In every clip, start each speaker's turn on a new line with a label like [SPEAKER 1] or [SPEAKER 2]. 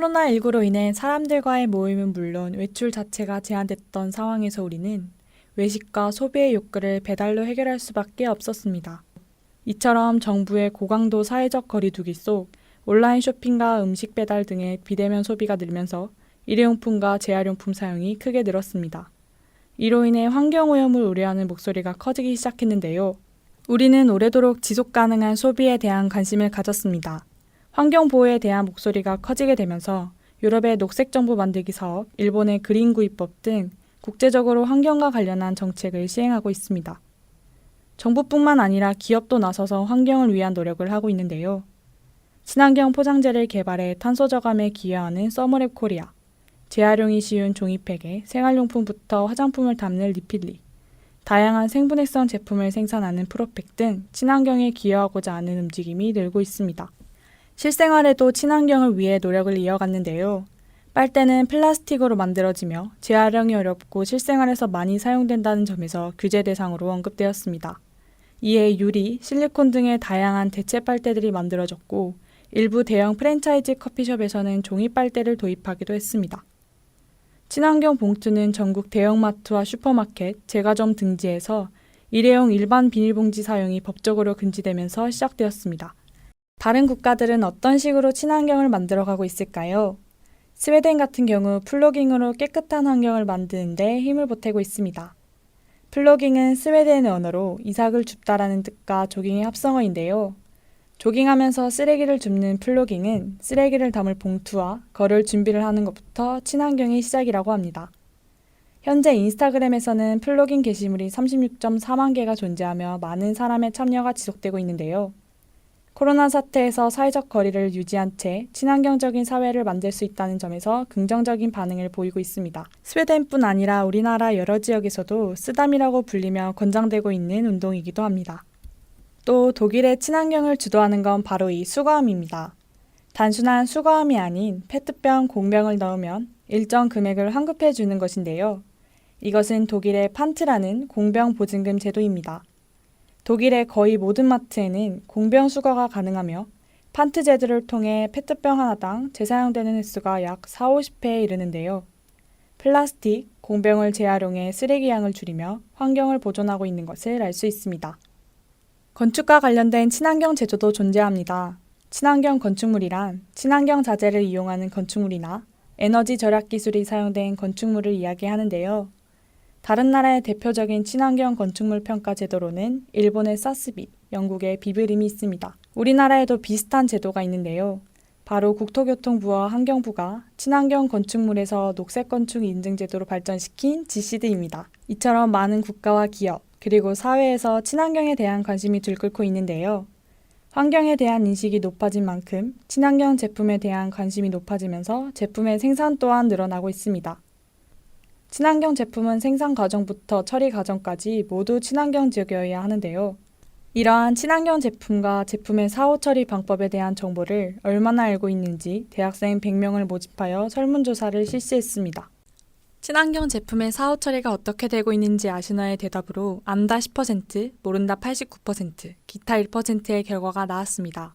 [SPEAKER 1] 코로나19로 인해 사람들과의 모임은 물론 외출 자체가 제한됐던 상황에서 우리는 외식과 소비의 욕구를 배달로 해결할 수밖에 없었습니다. 이처럼 정부의 고강도 사회적 거리두기 속 온라인 쇼핑과 음식 배달 등의 비대면 소비가 늘면서 일회용품과 재활용품 사용이 크게 늘었습니다. 이로 인해 환경오염을 우려하는 목소리가 커지기 시작했는데요. 우리는 오래도록 지속 가능한 소비에 대한 관심을 가졌습니다. 환경 보호에 대한 목소리가 커지게 되면서 유럽의 녹색 정부 만들기 사업, 일본의 그린 구입법 등 국제적으로 환경과 관련한 정책을 시행하고 있습니다. 정부뿐만 아니라 기업도 나서서 환경을 위한 노력을 하고 있는데요. 친환경 포장재를 개발해 탄소 저감에 기여하는 서머랩 코리아, 재활용이 쉬운 종이팩에 생활용품부터 화장품을 담는 리필리, 다양한 생분해성 제품을 생산하는 프로팩 등 친환경에 기여하고자 하는 움직임이 늘고 있습니다. 실생활에도 친환경을 위해 노력을 이어갔는데요. 빨대는 플라스틱으로 만들어지며 재활용이 어렵고 실생활에서 많이 사용된다는 점에서 규제 대상으로 언급되었습니다. 이에 유리, 실리콘 등의 다양한 대체 빨대들이 만들어졌고 일부 대형 프랜차이즈 커피숍에서는 종이 빨대를 도입하기도 했습니다. 친환경 봉투는 전국 대형마트와 슈퍼마켓, 제과점 등지에서 일회용 일반 비닐봉지 사용이 법적으로 금지되면서 시작되었습니다. 다른 국가들은 어떤 식으로 친환경을 만들어가고 있을까요? 스웨덴 같은 경우 플로깅으로 깨끗한 환경을 만드는데 힘을 보태고 있습니다. 플로깅은 스웨덴 언어로 이삭을 줍다라는 뜻과 조깅의 합성어인데요. 조깅하면서 쓰레기를 줍는 플로깅은 쓰레기를 담을 봉투와 걸을 준비를 하는 것부터 친환경의 시작이라고 합니다. 현재 인스타그램에서는 플로깅 게시물이 36.4만 개가 존재하며 많은 사람의 참여가 지속되고 있는데요. 코로나 사태에서 사회적 거리를 유지한 채 친환경적인 사회를 만들 수 있다는 점에서 긍정적인 반응을 보이고 있습니다. 스웨덴뿐 아니라 우리나라 여러 지역에서도 쓰담이라고 불리며 권장되고 있는 운동이기도 합니다. 또 독일의 친환경을 주도하는 건 바로 이 수거함입니다. 단순한 수거함이 아닌 페트병 공병을 넣으면 일정 금액을 환급해 주는 것인데요. 이것은 독일의 판트라는 공병 보증금 제도입니다. 독일의 거의 모든 마트에는 공병 수거가 가능하며 판트 제도를 통해 페트병 하나당 재사용되는 횟수가 약 4, 50회에 이르는데요. 플라스틱, 공병을 재활용해 쓰레기 양을 줄이며 환경을 보존하고 있는 것을 알 수 있습니다. 건축과 관련된 친환경 제조도 존재합니다. 친환경 건축물이란 친환경 자재를 이용하는 건축물이나 에너지 절약 기술이 사용된 건축물을 이야기하는데요. 다른 나라의 대표적인 친환경 건축물 평가 제도로는 일본의 사스비, 영국의 비브림이 있습니다. 우리나라에도 비슷한 제도가 있는데요. 바로 국토교통부와 환경부가 친환경 건축물에서 녹색 건축 인증 제도로 발전시킨 GCD입니다. 이처럼 많은 국가와 기업, 그리고 사회에서 친환경에 대한 관심이 들끓고 있는데요. 환경에 대한 인식이 높아진 만큼 친환경 제품에 대한 관심이 높아지면서 제품의 생산 또한 늘어나고 있습니다. 친환경 제품은 생산 과정부터 처리 과정까지 모두 친환경적이어야 하는데요. 이러한 친환경 제품과 제품의 사후 처리 방법에 대한 정보를 얼마나 알고 있는지 대학생 100명을 모집하여 설문조사를 실시했습니다. 친환경 제품의 사후 처리가 어떻게 되고 있는지 아시나의 대답으로 안다 10%, 모른다 89%, 기타 1%의 결과가 나왔습니다.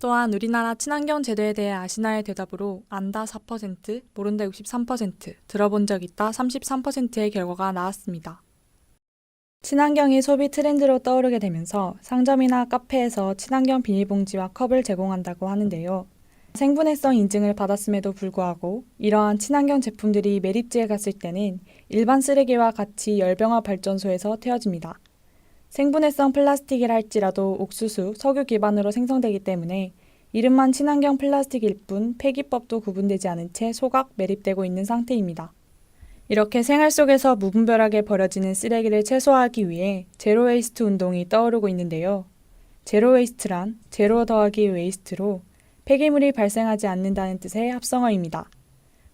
[SPEAKER 1] 또한 우리나라 친환경 제도에 대해 아시나의 대답으로 안다 4%, 모른다 63%, 들어본 적 있다 33%의 결과가 나왔습니다. 친환경이 소비 트렌드로 떠오르게 되면서 상점이나 카페에서 친환경 비닐봉지와 컵을 제공한다고 하는데요. 생분해성 인증을 받았음에도 불구하고 이러한 친환경 제품들이 매립지에 갔을 때는 일반 쓰레기와 같이 열병화 발전소에서 태워집니다. 생분해성 플라스틱이라 할지라도 옥수수, 석유 기반으로 생성되기 때문에 이름만 친환경 플라스틱일 뿐 폐기법도 구분되지 않은 채 소각 매립되고 있는 상태입니다. 이렇게 생활 속에서 무분별하게 버려지는 쓰레기를 최소화하기 위해 제로 웨이스트 운동이 떠오르고 있는데요. 제로 웨이스트란 제로 더하기 웨이스트로 폐기물이 발생하지 않는다는 뜻의 합성어입니다.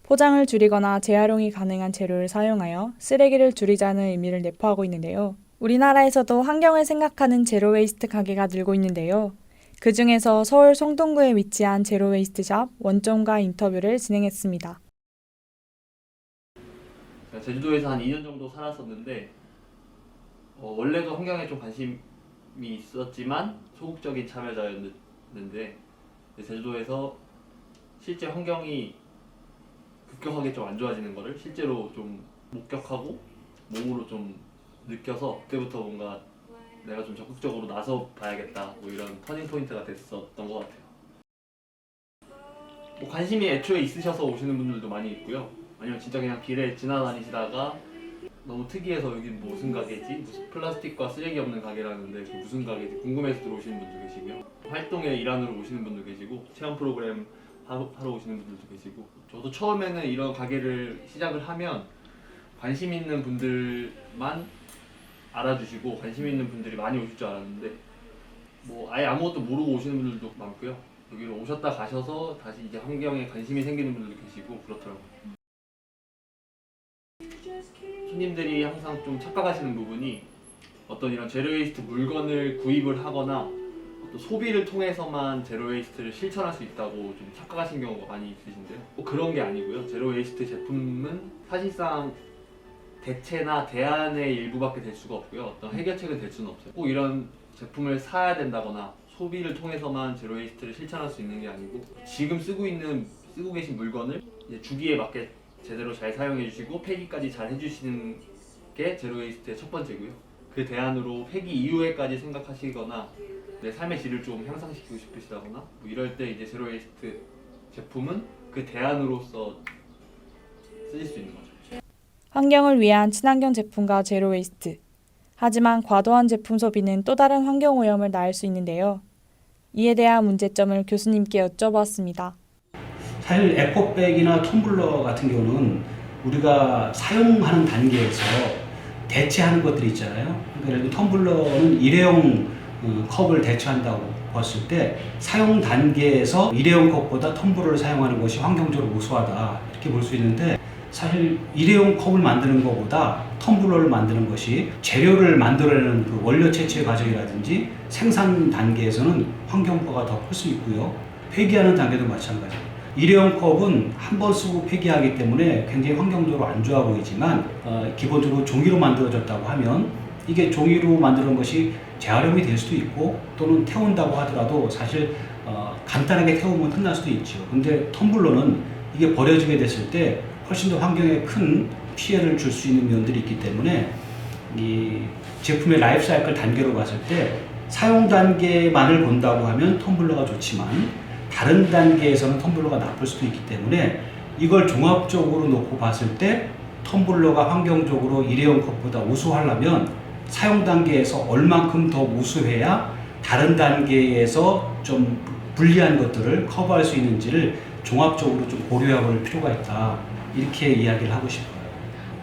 [SPEAKER 1] 포장을 줄이거나 재활용이 가능한 재료를 사용하여 쓰레기를 줄이자는 의미를 내포하고 있는데요. 우리나라에서도 환경을 생각하는 제로웨이스트 가게가 늘고 있는데요. 그 중에서 서울 송동구에 위치한 제로웨이스트샵 원점과 인터뷰를 진행했습니다.
[SPEAKER 2] 제주도에서 한 2년 정도 살았었는데 어, 원래도 환경에 좀 관심이 있었지만 소극적인 참여자였는데 제주도에서 실제 환경이 급격하게 좀 안 좋아지는 거를 실제로 좀 목격하고 몸으로 좀 느껴서 그때부터 뭔가 내가 좀 적극적으로 나서 봐야겠다 뭐 이런 터닝 포인트가 됐었던 것 같아요. 뭐 관심이 애초에 있으셔서 오시는 분들도 많이 있고요. 아니면 진짜 그냥 길에 지나다니시다가 너무 특이해서 여기 무슨 가게지? 무슨 플라스틱과 쓰레기 없는 가게라는데 그 무슨 가게지? 궁금해서 들어오시는 분도 계시고요. 활동의 일환으로 오시는 분도 계시고 체험 프로그램 하러, 오시는 분들도 계시고 저도 처음에는 이런 가게를 시작을 하면 관심 있는 분들만 알아주시고 관심 있는 분들이 많이 오실 줄 알았는데 뭐 아예 아무것도 모르고 오시는 분들도 많고요. 여기로 오셨다 가셔서 다시 이제 환경에 관심이 생기는 분들도 계시고 그렇더라고요. 손님들이 항상 좀 착각하시는 부분이 어떤 이런 제로웨이스트 물건을 구입을 하거나 어떤 소비를 통해서만 제로웨이스트를 실천할 수 있다고 좀 착각하시는 경우가 많이 있으신데요. 뭐 그런 게 아니고요. 제로웨이스트 제품은 사실상 대체나 대안의 일부밖에 될 수가 없고요. 어떤 해결책은 될 수는 없어요. 꼭 이런 제품을 사야 된다거나 소비를 통해서만 제로웨이스트를 실천할 수 있는 게 아니고 지금 쓰고 있는 쓰고 계신 물건을 이제 주기에 맞게 제대로 잘 사용해 주시고 폐기까지 잘 해주시는 게 제로웨이스트의 첫 번째고요. 그 대안으로 폐기 이후에까지 생각하시거나 내 삶의 질을 좀 향상시키고 싶으시다거나 뭐 이럴 때 이제 제로웨이스트 제품은 그 대안으로서 쓰실 수 있는 거죠.
[SPEAKER 1] 환경을 위한 친환경 제품과 제로 웨이스트. 하지만 과도한 제품 소비는 또 다른 환경 오염을 낳을 수 있는데요. 이에 대한 문제점을 교수님께 여쭤보았습니다.
[SPEAKER 3] 사실 에코백이나 텀블러 같은 경우는 우리가 사용하는 단계에서 대체하는 것들이 있잖아요. 그러니까 텀블러는 일회용 어, 컵을 대체한다고 봤을 때 사용 단계에서 일회용 컵보다 텀블러를 사용하는 것이 환경적으로 우수하다 이렇게 볼 수 있는데 사실 일회용 컵을 만드는 것보다 텀블러를 만드는 것이 재료를 만들어내는 그 원료 채취 과정이라든지 생산 단계에서는 환경보가 더 클 수 있고요. 폐기하는 단계도 마찬가지예요. 일회용 컵은 한 번 쓰고 폐기하기 때문에 굉장히 환경적으로 안 좋아 보이지만 어, 기본적으로 종이로 만들어졌다고 하면 이게 종이로 만드는 것이 재활용이 될 수도 있고 또는 태운다고 하더라도 사실 어, 간단하게 태우면 끝날 수도 있죠. 근데 텀블러는 이게 버려지게 됐을 때 훨씬 더 환경에 큰 피해를 줄 수 있는 면들이 있기 때문에 이 제품의 라이프 사이클 단계로 봤을 때 사용 단계만을 본다고 하면 텀블러가 좋지만 다른 단계에서는 텀블러가 나쁠 수도 있기 때문에 이걸 종합적으로 놓고 봤을 때 텀블러가 환경적으로 일회용 컵보다 우수하려면 사용 단계에서 얼만큼 더 우수해야 다른 단계에서 좀 불리한 것들을 커버할 수 있는지를 종합적으로 좀 고려해 볼 필요가 있다. 이렇게 이야기를 하고 싶어요.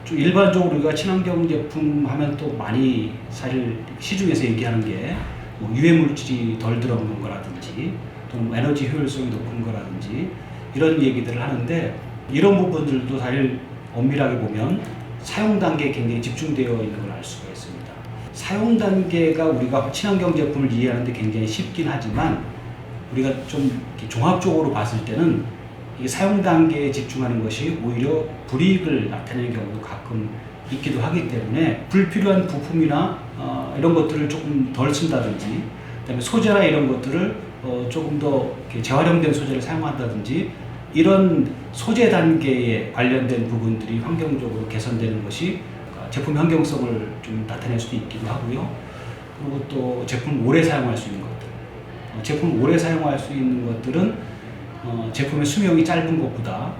[SPEAKER 3] 좀 일반적으로 우리가 친환경 제품 하면 또 많이 사실 시중에서 얘기하는 게 뭐 유해 물질이 덜 들어간 거라든지 또는 에너지 효율성이 높은 거라든지 이런 얘기들을 하는데 이런 부분들도 사실 엄밀하게 보면 사용 단계에 굉장히 집중되어 있는 걸 알 수가 있습니다. 사용 단계가 우리가 친환경 제품을 이해하는데 굉장히 쉽긴 하지만 우리가 좀 종합적으로 봤을 때는 이 사용 단계에 집중하는 것이 오히려 불이익을 나타내는 경우도 가끔 있기도 하기 때문에 불필요한 부품이나 어, 이런 것들을 조금 덜 쓴다든지 그다음에 소재나 이런 것들을 어, 조금 더 재활용된 소재를 사용한다든지 이런 소재 단계에 관련된 부분들이 환경적으로 개선되는 것이 제품 환경성을 좀 나타낼 수도 있기도 하고요. 그리고 또 제품 오래 사용할 수 있는 것들. 어, 제품 오래 사용할 수 있는 것들은 어, 제품의 수명이 짧은 것보다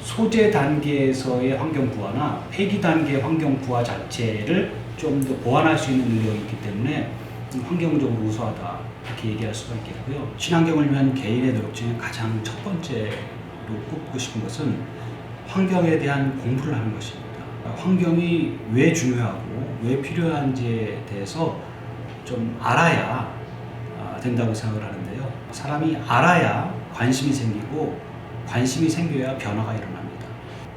[SPEAKER 3] 소재 단계에서의 환경 부하나 폐기 단계 환경 부하 자체를 좀 더 보완할 수 있는 능력이 있기 때문에 환경적으로 우수하다 이렇게 얘기할 수가 있겠고요. 친환경을 위한 개인의 노력 중에 가장 첫 번째로 꼽고 싶은 것은 환경에 대한 공부를 하는 것입니다. 환경이 왜 중요하고 왜 필요한지에 대해서 좀 알아야 아, 된다고 생각을 하는데요. 사람이 알아야 관심이 생기고 관심이 생겨야 변화가 일어납니다.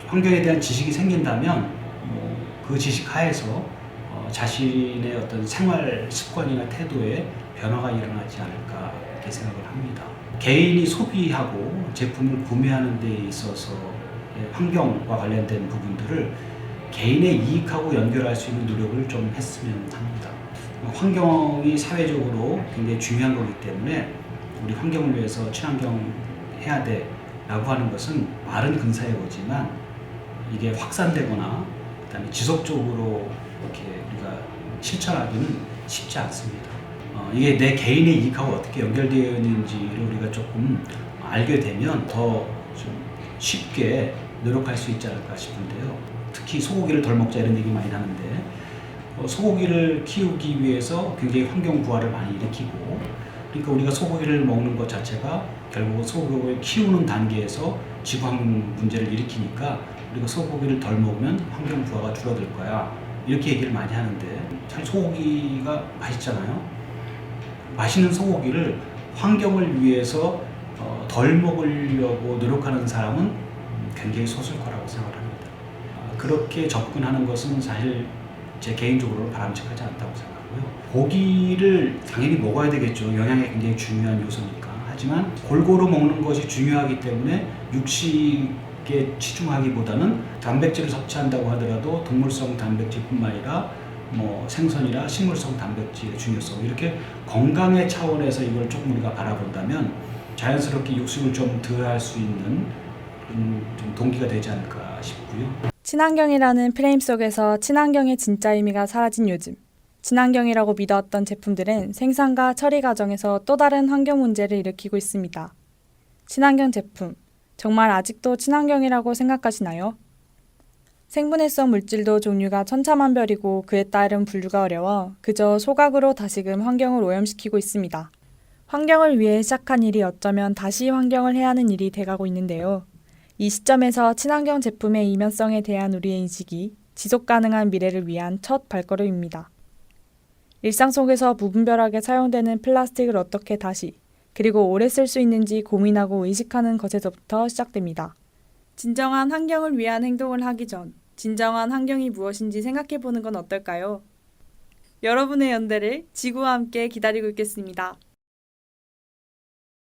[SPEAKER 3] 환경에 대한 지식이 생긴다면 뭐그 지식 하에서 어, 자신의 어떤 생활 습관이나 태도에 변화가 일어나지 않을까 이렇게 생각을 합니다. 개인이 소비하고 제품을 구매하는 데 있어서 환경과 관련된 부분들을 개인의 이익하고 연결할 수 있는 노력을 좀 했으면 합니다. 환경이 사회적으로 굉장히 중요한 거기 때문에 우리 환경을 위해서 친환경 해야 돼 라고 하는 것은 말은 근사해 보지만 이게 확산되거나 그다음에 지속적으로 이렇게 우리가 실천하기는 쉽지 않습니다. 어, 이게 내 개인의 이익하고 어떻게 연결되어 있는지를 우리가 조금 알게 되면 더 좀 쉽게 노력할 수 있지 않을까 싶은데요. 특히 소고기를 덜 먹자 이런 얘기 많이 하는데 어, 소고기를 키우기 위해서 굉장히 환경 부활을 많이 일으키고 그러니까 우리가 소고기를 먹는 것 자체가 결국 소고기를 키우는 단계에서 지구환경 문제를 일으키니까 우리가 소고기를 덜 먹으면 환경 부하가 줄어들 거야. 이렇게 얘기를 많이 하는데 참 소고기가 맛있잖아요. 맛있는 소고기를 환경을 위해서 어, 덜 먹으려고 노력하는 사람은 음, 굉장히 소수일 거라고 생각을 합니다. 아, 그렇게 접근하는 것은 사실 제 개인적으로는 바람직하지 않다고 생각 하고요. 고기를 당연히 먹어야 되겠죠. 영양이 굉장히 중요한 요소니까. 하지만 골고루 먹는 것이 중요하기 때문에 육식에 치중하기보다는 단백질을 섭취한다고 하더라도 동물성 단백질뿐만 아니라 뭐 생선이나 식물성 단백질의 중요성 이렇게 건강의 차원에서 이걸 조금 우리가 바라본다면 자연스럽게 육식을 좀 덜 할 수 있는 좀 동기가 되지 않을까 싶고요.
[SPEAKER 1] 친환경이라는 프레임 속에서 친환경의 진짜 의미가 사라진 요즘. 친환경이라고 믿어왔던 제품들은 생산과 처리 과정에서 또 다른 환경 문제를 일으키고 있습니다. 친환경 제품. 정말 아직도 친환경이라고 생각하시나요? 생분해성 물질도 종류가 천차만별이고 그에 따른 분류가 어려워 그저 소각으로 다시금 환경을 오염시키고 있습니다. 환경을 위해 시작한 일이 어쩌면 다시 환경을 해야 하는 일이 돼가고 있는데요. 이 시점에서 친환경 제품의 이면성에 대한 우리의 인식이 지속 가능한 미래를 위한 첫 발걸음입니다. 일상 속에서 무분별하게 사용되는 플라스틱을 어떻게 다시 그리고 오래 쓸 수 있는지 고민하고 의식하는 것에서부터 시작됩니다. 진정한 환경을 위한 행동을 하기 전 진정한 환경이 무엇인지 생각해 보는 건 어떨까요? 여러분의 연대를 지구와 함께 기다리고 있겠습니다.